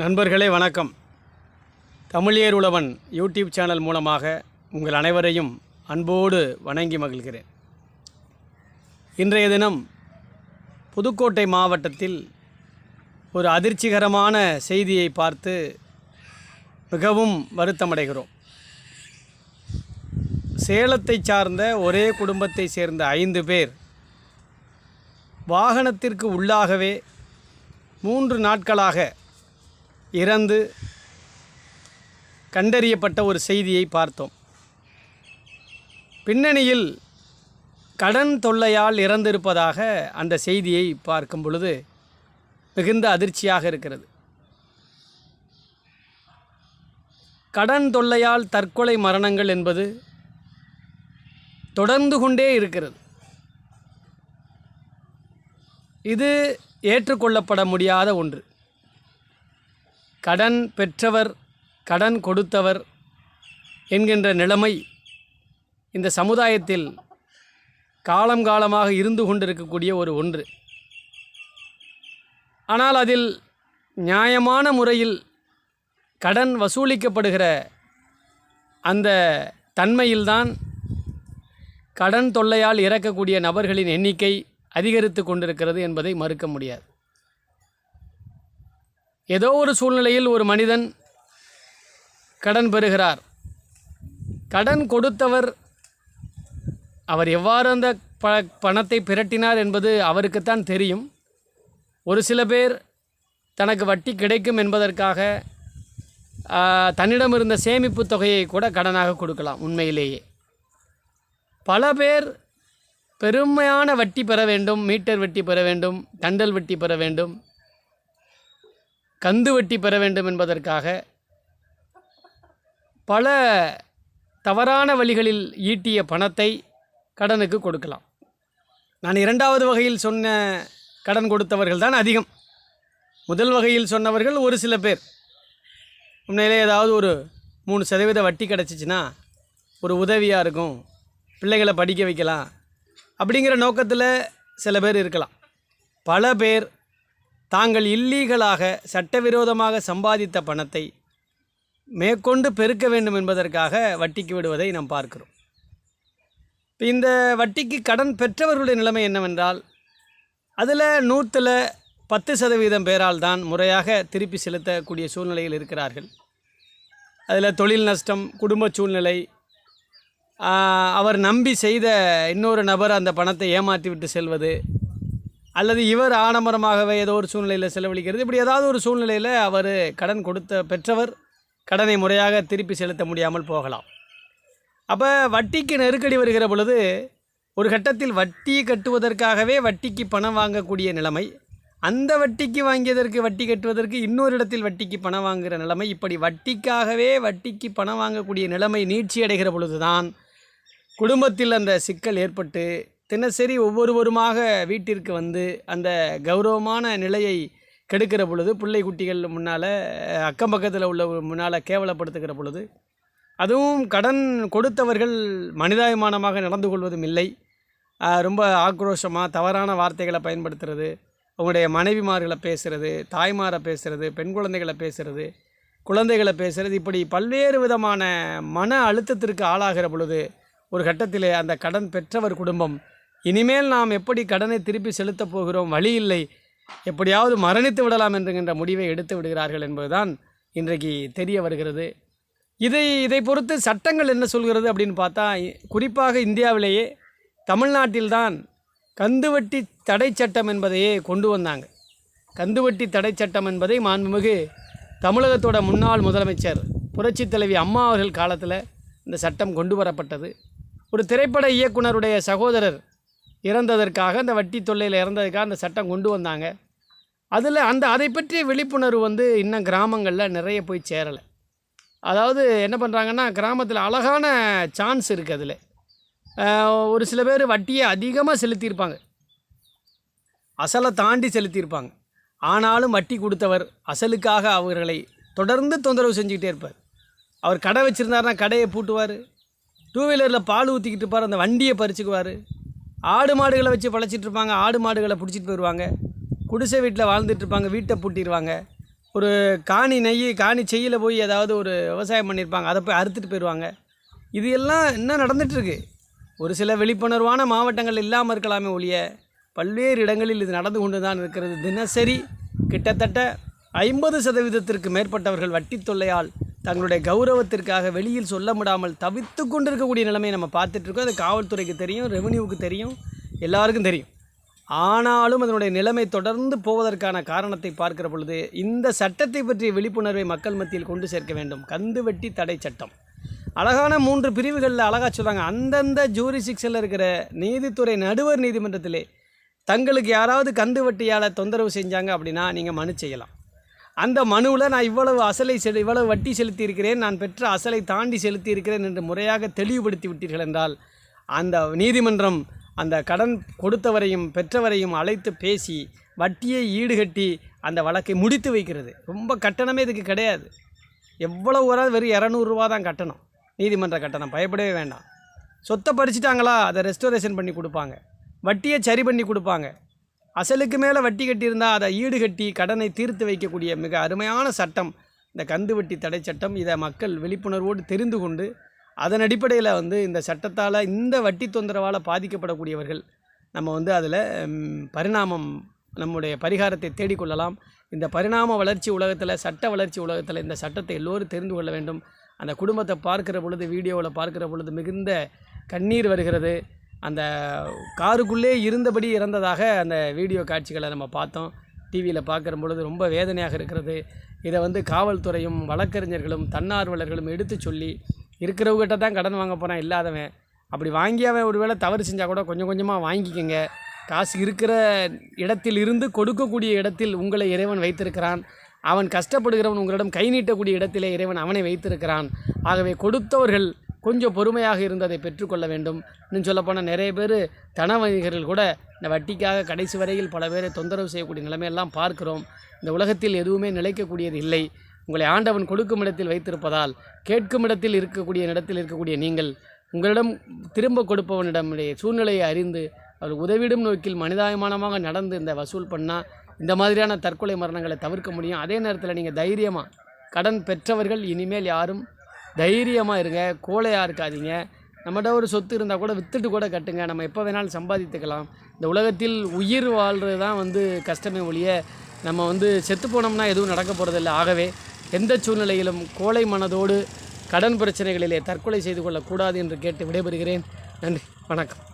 நண்பர்களே வணக்கம். தமிழியர் உழவன் YouTube channel மூலமாக உங்கள் அனைவரையும் அன்போடு வணங்கி மகிழ்கிறேன். இன்றைய தினம் புதுக்கோட்டை மாவட்டத்தில் ஒரு அதிர்ச்சிகரமான செய்தியை பார்த்து மிகவும் வருத்தமடைகிறோம். சேலத்தை சார்ந்த ஒரே குடும்பத்தை சேர்ந்த ஐந்து பேர் வாகனத்திற்கு உள்ளாகவே மூன்று நாட்களாக இறந்து கண்டறியப்பட்ட ஒரு செய்தியை பார்த்தோம். பின்னணியில் கடன் தொல்லையால் இறந்திருப்பதாக அந்த செய்தியை பார்க்கும் பொழுது மிகுந்த அதிர்ச்சியாக இருக்கிறது. கடன் தொல்லையால் தற்கொலை மரணங்கள் என்பது தொடர்ந்து கொண்டே இருக்கிறது. இது ஏற்றுக்கொள்ளப்பட முடியாத ஒன்று. கடன் பெற்றவர் கடன் கொடுத்தவர் என்கின்ற நிலைமை இந்த சமுதாயத்தில் காலம் காலமாக இருந்து கொண்டிருக்கக்கூடிய ஒரு ஒன்று. ஆனால் அதில் நியாயமான முறையில் கடன் வசூலிக்கப்படுகிற அந்த தன்மையில்தான் கடன் தொல்லையால் இறக்கக்கூடிய நபர்களின் எண்ணிக்கை அதிகரித்து கொண்டிருக்கிறது என்பதை மறுக்க முடியாது. ஏதோ ஒரு சூழ்நிலையில் ஒரு மனிதன் கடன் பெறுகிறார். கடன் கொடுத்தவர் அவர் எவ்வாறு அந்த ப பணத்தை பிரட்டினார் என்பது அவருக்குத்தான் தெரியும். ஒரு சில பேர் தனக்கு வட்டி கிடைக்கும் என்பதற்காக தன்னிடம் இருந்த சேமிப்பு தொகையை கூட கடனாக கொடுக்கலாம் உண்மையிலேயே. பல பேர் பெருமையான வட்டி பெற வேண்டும் மீட்டர் வட்டி பெற வேண்டும் தண்டல் வட்டி பெற வேண்டும். கந்து வட்டி பெற வேண்டும் என்பதற்காக பல தவறான வழிகளில் ஈட்டிய பணத்தை கடனுக்கு கொடுக்கலாம். நான் இரண்டாவது வகையில் சொன்ன கடன் கொடுத்தவர்கள் தான் அதிகம். முதல் வகையில் சொன்னவர்கள் ஒரு சில பேர். உண்மையிலே ஏதாவது ஒரு மூணு சதவீத வட்டி கிடச்சிச்சின்னா ஒரு உதவியாக இருக்கும் பிள்ளைகளை படிக்க வைக்கலாம் அப்படிங்கிற நோக்கத்தில் சில பேர் இருக்கலாம். பல பேர் தாங்கள் இல்லீகலாக சட்டவிரோதமாக சம்பாதித்த பணத்தை மேற்கொண்டு பெருக்க வேண்டும் என்பதற்காக வட்டிக்கு விடுவதை நாம் பார்க்கிறோம். இந்த வட்டிக்கு கடன் பெற்றவர்களுடைய நிலைமை என்னவென்றால் அதில் நூற்றில் பத்து சதவீதம் பேரால் தான் முறையாக திருப்பி செலுத்தக்கூடிய சூழ்நிலையில் இருக்கிறார்கள். அதில் தொழில் நஷ்டம் குடும்ப சூழ்நிலை அவர் நம்பி செய்த இன்னொரு நபர் அந்த பணத்தை ஏமாற்றி விட்டு செல்வது அல்லது இவர் ஆடம்பரமாகவே ஏதோ ஒரு சூழ்நிலையில் செலவழிக்கிறது. இப்படி ஏதாவது ஒரு சூழ்நிலையில் அவர் கடன் கொடுத்த பெற்றவர் கடனை முறையாக திருப்பி செலுத்த முடியாமல் போகலாம். அப்போ வட்டிக்கு நெருக்கடி வருகிற பொழுது ஒரு கட்டத்தில் வட்டி கட்டுவதற்காகவே வட்டிக்கு பணம் வாங்கக்கூடிய நிலைமை அந்த வட்டிக்கு வாங்கியதற்கு வட்டி கட்டுவதற்கு இன்னொரு இடத்தில் வட்டிக்கு பணம் வாங்குகிற நிலைமை இப்படி வட்டிக்காகவே வட்டிக்கு பணம் வாங்கக்கூடிய நிலைமை நீட்சி அடைகிற பொழுதுதான் குடும்பத்தில் அந்த சிக்கல் ஏற்பட்டு தினசரி ஒவ்வொருவருமாக வீட்டிற்கு வந்து அந்த கௌரவமான நிலையை கெடுக்கிற பொழுது பிள்ளை குட்டிகள் முன்னால் அக்கம் பக்கத்தில் உள்ள முன்னால் கேவலப்படுத்துகிற பொழுது அதுவும் கடன் கொடுத்தவர்கள் மனிதாபிமானமாக நடந்து கொள்வதும் இல்லை. ரொம்ப ஆக்ரோஷமாக தவறான வார்த்தைகளை பயன்படுத்துறது அவங்களுடைய மனைவிமார்களை பேசுகிறது தாய்மாரை பேசுகிறது பெண் குழந்தைகளை பேசுகிறது குழந்தைகளை பேசுகிறது இப்படி பல்வேறு விதமான மன அழுத்தத்திற்கு ஆளாகிற பொழுது ஒரு கட்டத்தில் அந்த கடன் பெற்றவர் குடும்பம் இனிமேல் நாம் எப்படி கடனை திருப்பி செலுத்தப் போகிறோம்? வழி இல்லை. எப்படியாவது மரணித்து விடலாம் என்கின்ற முடிவை எடுத்து விடுகிறார்கள் என்பதுதான் இன்றைக்கு தெரிய வருகிறது. இதை இதை பொறுத்து சட்டங்கள் என்ன சொல்கிறது அப்படின்னு பார்த்தா இ- குறிப்பாக இந்தியாவிலேயே தமிழ்நாட்டில்தான் கந்துவட்டி தடை சட்டம் என்பதையே கொண்டு வந்தாங்க. கந்துவட்டி தடை சட்டம் என்பதை மாண்புமிகு தமிழகத்தோட முன்னாள் முதலமைச்சர் புரட்சி தலைவி அம்மா அவர்கள் காலத்தில் இந்த சட்டம் கொண்டு வரப்பட்டது. ஒரு திரைப்பட இயக்குனருடைய சகோதரர் இறந்ததற்காக அந்த வட்டி தொல்லையில் இறந்ததுக்காக அந்த சட்டம் கொண்டு வந்தாங்க. அதில் அந்த அதை பற்றிய விழிப்புணர்வு வந்து இன்னும் கிராமங்களில் நிறைய போய் சேரலை. அதாவது என்ன பண்ணுறாங்கன்னா கிராமத்தில் அழகான சான்ஸ் இருக்குது அதில். ஒரு சில பேர் வட்டியை அதிகமாக செலுத்தியிருப்பாங்க. அசலை தாண்டி செலுத்தியிருப்பாங்க. ஆனாலும் வட்டி கொடுத்தவர் அசலுக்காக அவர்களை தொடர்ந்து தொந்தரவு செஞ்சுக்கிட்டே இருப்பார். அவர் கடை வச்சுருந்தாருன்னா கடையை பூட்டுவார். டூ வீலரில் பால் ஊற்றிக்கிட்டு இருப்பார் அந்த வண்டியை பறிச்சுக்குவார். ஆடு மாடுகளை வச்சு பழச்சிட்டு இருப்பாங்க ஆடு மாடுகளை பிடிச்சிட்டு போயிடுவாங்க குடிசை வீட்டில் வாழ்ந்துட்டுருப்பாங்க வீட்டை பூட்டிடுவாங்க ஒரு காணி நெய் காணி செய்யில் போய் ஏதாவது ஒரு விவசாயம் பண்ணியிருப்பாங்க அதை போய் அறுத்துட்டு போயிடுவாங்க இது எல்லாம் இன்னும் நடந்துகிட்ருக்கு ஒரு சில விழிப்புணர்வான மாவட்டங்கள் இல்லாமல் இருக்கலாமே ஒழிய பல்வேறு இடங்களில் இது நடந்து கொண்டு தான் இருக்கிறது. தினசரி கிட்டத்தட்ட ஐம்பது சதவீதத்திற்கு மேற்பட்டவர்கள் வட்டி தொல்லையால் தங்களுடைய கௌரவத்திற்காக வெளியில் சொல்ல முடாமல் தவித்து கொண்டிருக்கக்கூடிய நிலைமையை நம்ம பார்த்துட்ருக்கோம். அது காவல்துறைக்கு தெரியும் ரெவன்யூவுக்கு தெரியும் எல்லாருக்கும் தெரியும். ஆனாலும் அதனுடைய நிலைமை தொடர்ந்து போவதற்கான காரணத்தை பார்க்கிற பொழுது இந்த சட்டத்தை பற்றிய விழிப்புணர்வை மக்கள் மத்தியில் கொண்டு சேர்க்க வேண்டும். கந்து வெட்டி தடை சட்டம். அழகான மூன்று பிரிவுகளில் அழகாக சொல்கிறாங்க அந்தந்த ஜூரிசிக்ஷனில் இருக்கிற நீதித்துறை நடுவர் நீதிமன்றத்திலே தங்களுக்கு யாராவது கந்து வட்டியால் தொந்தரவு செஞ்சாங்க அப்படின்னா நீங்கள் மனு செய்யலாம். அந்த மனுவில் நான் இவ்வளவு அசலை செலு இவ்வளவு வட்டி செலுத்தி இருக்கிறேன் நான் பெற்ற அசலை தாண்டி செலுத்தி இருக்கிறேன் என்று முறையாக தெளிவுபடுத்தி விட்டீர்கள் என்றால் அந்த நீதிமன்றம் அந்த கடன் கொடுத்தவரையும் பெற்றவரையும் அழைத்து பேசி வட்டியை ஈடுகட்டி அந்த வழக்கை முடித்து வைக்கிறது. ரொம்ப கட்டணமே இதுக்கு கிடையாது. எவ்வளவு வராது வெறும் இரநூறுவா தான் கட்டணம். நீதிமன்ற கட்டணம். பயப்படவே வேண்டாம். சொத்தை பறிச்சிட்டாங்களா? அதை ரெஸ்டோரேஷன் பண்ணி கொடுப்பாங்க. வட்டியை சரி பண்ணி கொடுப்பாங்க. அசலுக்கு மேலே வட்டி கட்டியிருந்தால் அதை ஈடுகட்டி கடனை தீர்த்து வைக்கக்கூடிய மிக அருமையான சட்டம். இந்த கந்து வட்டி தடை சட்டம் இதை மக்கள் விழிப்புணர்வோடு தெரிந்து கொண்டு அதன் அடிப்படையில் வந்து இந்த சட்டத்தால் இந்த வட்டி தொந்தரவால் பாதிக்கப்படக்கூடியவர்கள் நம்ம வந்து அதில் பரிணாமம் நம்முடைய பரிகாரத்தை தேடிக்கொள்ளலாம் இந்த பரிணாம வளர்ச்சி உலகத்தில் சட்ட வளர்ச்சி உலகத்தில் இந்த சட்டத்தை எல்லோரும் தெரிந்து கொள்ள வேண்டும். அந்த குடும்பத்தை பார்க்கிற பொழுது வீடியோவில் பார்க்கிற பொழுது மிகுந்த கண்ணீர் வருகிறது. அந்த காருக்குள்ளே இருந்தபடி இறந்ததாக அந்த வீடியோ காட்சிகளை நம்ம பார்த்தோம். டிவியில் பார்க்குற பொழுது ரொம்ப வேதனையாக இருக்கிறது. இதை வந்து காவல்துறையும் வழக்கறிஞர்களும் தன்னார்வலர்களும் எடுத்து சொல்லி இருக்கிறவங்ககிட்ட தான் கடன் வாங்க போகிறான் இல்லாதவன். அப்படி வாங்கி அவன் ஒருவேளை தவறு செஞ்சால் கூட கொஞ்சம் கொஞ்சமாக வாங்கிக்கோங்க. காசு இருக்கிற இடத்தில் இருந்து கொடுக்கக்கூடிய இடத்தில் உங்களை இறைவன் வைத்திருக்கிறான். அவன் கஷ்டப்படுகிறவன் உங்களிடம் கை நீட்டக்கூடிய இடத்திலே இறைவன் அவனை வைத்திருக்கிறான். ஆகவே கொடுத்தவர்கள் கொஞ்சம் பொறுமையாக இருந்து அதை பெற்றுக்கொள்ள வேண்டும். இன்னும் சொல்லப்போனால் நிறைய பேர் தன வணிகர்கள் கூட இந்த வட்டிக்காக கடைசி வரையில் பல பேரை தொந்தரவு செய்யக்கூடிய நிலைமையெல்லாம் பார்க்கிறோம். இந்த உலகத்தில் எதுவுமே நிலைக்கக்கூடியது இல்லை. உங்களை ஆண்டவன் கொடுக்கும் இடத்தில் வைத்திருப்பதால் கேட்கும் இடத்தில் இருக்கக்கூடிய இடத்தில் இருக்கக்கூடிய நீங்கள் உங்களிடம் திரும்ப கொடுப்பவனிடமுடைய சூழ்நிலையை அறிந்து அவர் உதவிடும் நோக்கில் மனிதாயமானமாக நடந்து இந்த வசூல் பண்ணால் இந்த மாதிரியான தற்கொலை மரணங்களை தவிர்க்க முடியும். அதே நேரத்தில் நீங்கள் தைரியமாக கடன் பெற்றவர்கள் இனிமேல் யாரும் தைரியமாக இருங்க கோழையாக இருக்காதீங்க. நம்மகிட்ட ஒரு சொத்து இருந்தால் கூட விற்றுட்டு கூட கட்டுங்க. நம்ம எப்போ வேணாலும் சம்பாதித்துக்கலாம். இந்த உலகத்தில் உயிர் வாழ்கிறது தான் வந்து கஷ்டமே ஒழிய நம்ம வந்து செத்து போனோம்னா எதுவும் நடக்க போகிறதில்ல ஆகவே எந்த சூழ்நிலையிலும் கோழை மனதோடு கடன் பிரச்சனைகளிலே தற்கொலை செய்து கொள்ளக்கூடாது என்று கேட்டு விடைபெறுகிறேன். நன்றி வணக்கம்.